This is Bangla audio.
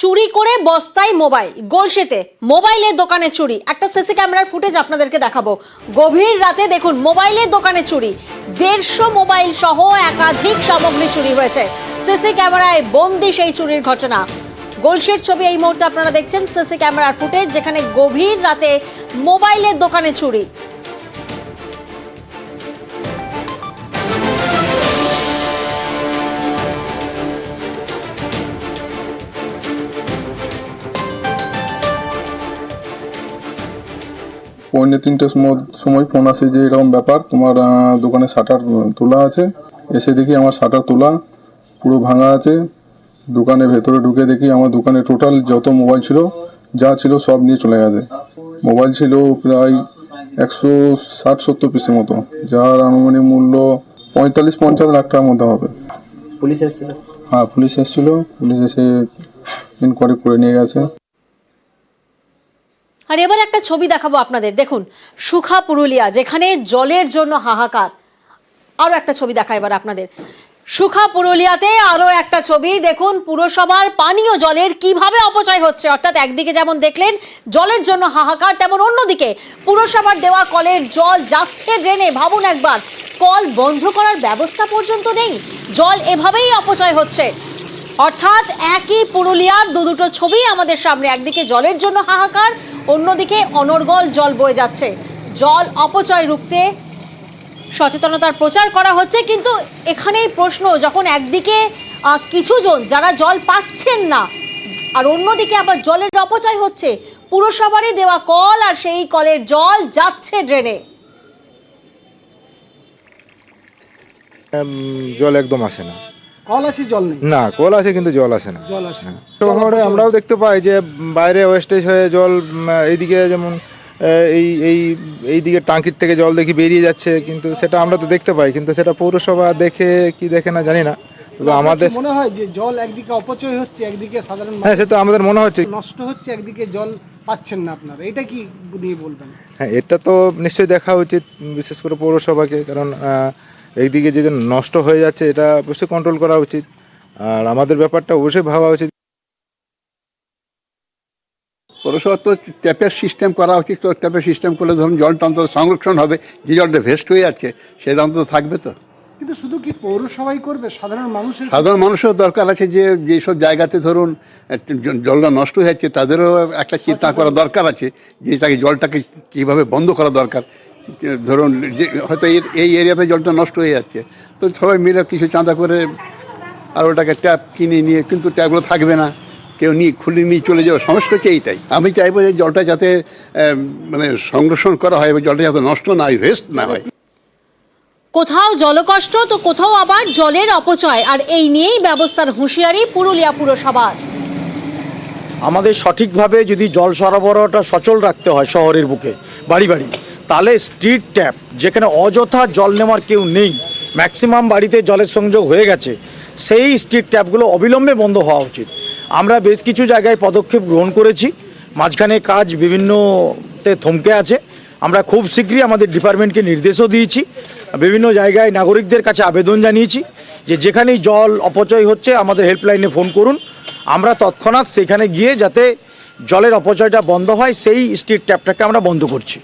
চুরি করে বস্তায় মোবাইল গোলশেতে মোবাইলের দোকানে চুরি। একটা সিসি ক্যামেরার ফুটেজ আপনাদেরকে দেখাবো। গভীর রাতে দেখুন, মোবাইলের দোকানে চুরি। দেড়শো মোবাইল সহ একাধিক সামগ্রী চুরি হয়েছে। সিসি ক্যামেরায় বন্দি সেই চুরির ঘটনা। গোলশের ছবি এই মুহূর্তে আপনারা দেখছেন, সিসি ক্যামেরার ফুটেজ, যেখানে গভীর রাতে মোবাইলের দোকানে চুরি। পৌনে তিনটের সময়- ফোন আসে যে এরকম ব্যাপার তোমার দোকানে শাটার তোলা আছে এসে দেখি আমার শাটার তোলা পুরো ভাঙা আছে দোকানে ভেতরে ঢুকে দেখি আমার দোকানে টোটাল যত মোবাইল ছিল যা ছিল সব নিয়ে চলে গেছে। মোবাইল ছিল প্রায় একশো ষাট সত্তর পিসের মতো যার আনুমানিক মূল্য পঁয়তাল্লিশ পঞ্চাশ লাখ টাকার মধ্যে হবে। পুলিশ এসেছিল? হ্যাঁ পুলিশ এসেছিল পুলিশ এসে ইনকোয়ারি করে নিয়ে গেছে। আর এবার একটা ছবি দেখাবো আপনাদের। দেখুন, সুখা পুরুলিয়া, যেখানে জলের জন্য হাহাকার। আরও একটা ছবি দেখা এবার আপনাদের। সুখা পুরুলিয়াতে আরও একটা ছবি। দেখুন, পুরসভার পানীয় জলের কীভাবে অপচয় হচ্ছে। অর্থাৎ একদিকে যেমন দেখলেন, জলের জন্য হাহাকার, তেমন অন্যদিকে পুরসভার দেওয়া কলের জল যাচ্ছে ড্রেনে। ভাবুন একবার, কল বন্ধ করার ব্যবস্থা পর্যন্ত নেই। জল এভাবেই অপচয় হচ্ছে। অর্থাৎ একই পুরুলিয়ার দু দুটো ছবি আমাদের সামনে। একদিকে জলের জন্য হাহাকার অন্যদিকে অনর্গল জল বয়ে যাচ্ছে। জল অপচয় রুখতে সচেতনতার প্রচার করা হচ্ছে, কিন্তু এখানেই প্রশ্ন, যখন একদিকে কিছুজন যারা জল পাচ্ছেন না, আর অন্যদিকে আবার জলের অপচয় হচ্ছে, পুরসভারই দেওয়া কল আর সেই কলের জল যাচ্ছে ড্রেনে। জল একদম আসে না। কল আছে জল নেই? না কল আছে কিন্তু জল আসে না। জল আসে। শহরে আমরাও দেখতে পাই যে বাইরে ওয়েস্টেজ হয়ে জল এইদিকে যেমন এই এই এইদিকে টাঙ্কির থেকে জল দেখি বেরিয়ে যাচ্ছে কিন্তু সেটা আমরা তো দেখতে পাই কিন্তু সেটা পৌরসভা দেখে কি দেখে না জানি না। তবে আমাদের মনে হয় যে জল একদিকে অপচয় হচ্ছে একদিকে সাধারণ হ্যাঁ সে তো আমাদের মনে হচ্ছে। নষ্ট হচ্ছে একদিকে জল পাচ্ছেন না আপনারা? এটা কি নিয়ে বলবেন? হ্যাঁ এটা তো নিশ্চয়ই দেখা উচিত বিশেষ করে পৌরসভাকে কারণ এইদিকে যদি নষ্ট হয়ে যাচ্ছে এটা অবশ্যই কন্ট্রোল করা উচিত। আর আমাদের ব্যাপারটা অবশ্যই ভাবা উচিত। পৌরসভা তো ট্যাপের সিস্টেম করা উচিত তো ট্যাপের সিস্টেম করলে ধরুন জলটা অন্তত সংরক্ষণ হবে যে জলটা ভেস্ট হয়ে যাচ্ছে সেটা অন্তত থাকবে তো। কিন্তু শুধু কি পৌরসভাই করবে? সাধারণ মানুষের সাধারণ মানুষের দরকার আছে যে যেসব জায়গাতে ধরুন জলটা নষ্ট হয়ে যাচ্ছে তাদেরও একটা চিন্তা করা দরকার আছে যে তাকে জলটাকে কীভাবে বন্ধ করা দরকার। যে ধরুন যে হয়তো এই এরিয়াতে জলটা নষ্ট হয়ে যাচ্ছে। তো সবাই মিলে কিছু চাঁদা করে আর ওটাকে ট্যাপ কিনে নিয়ে কিন্তু ট্যাপগুলো থাকবে না। কেউ নিয়ে খুলে নিয়ে চলে যাবে সমস্যা হচ্ছে এইটাই। আমি চাইব যে জলটা যাতে মানে সংরক্ষণ করা হয় এবং জলটা যাতে নষ্ট না হয় ওয়েস্ট না হয়। কোথাও জলকষ্ট তো কোথাও আবার জলের অপচয়। আর এই নিয়েই ব্যবস্থার হুঁশিয়ারি পুরুলিয়া পুরসভার। আমাদের সঠিকভাবে যদি জল সরবরাহটা সচল রাখতে হয় শহরের বুকে বাড়ি বাড়ি তাহলে স্ট্রিট ট্যাপ, যেখানে অযথা জল নেওয়ার কেউ নেই, ম্যাক্সিমাম বাড়িতে জলের সংযোগ হয়ে গেছে, সেই স্ট্রিট ট্যাপগুলো অবিলম্বে বন্ধ হওয়া উচিত। আমরা বেশ কিছু জায়গায় পদক্ষেপ গ্রহণ করেছি, মাঝখানে কাজ বিভিন্নতে থমকে আছে। আমরা খুব শীঘ্রই আমাদের ডিপার্টমেন্টকে নির্দেশও দিয়েছি, বিভিন্ন জায়গায় নাগরিকদের কাছে আবেদন জানিয়েছি যে যেখানেই জল অপচয় হচ্ছে, আমাদের হেল্পলাইনে ফোন করুন। আমরা তৎক্ষণাৎ সেখানে গিয়ে যাতে জলের অপচয়টা বন্ধ হয়, সেই স্ট্রিট ট্যাপটাকে আমরা বন্ধ করছি।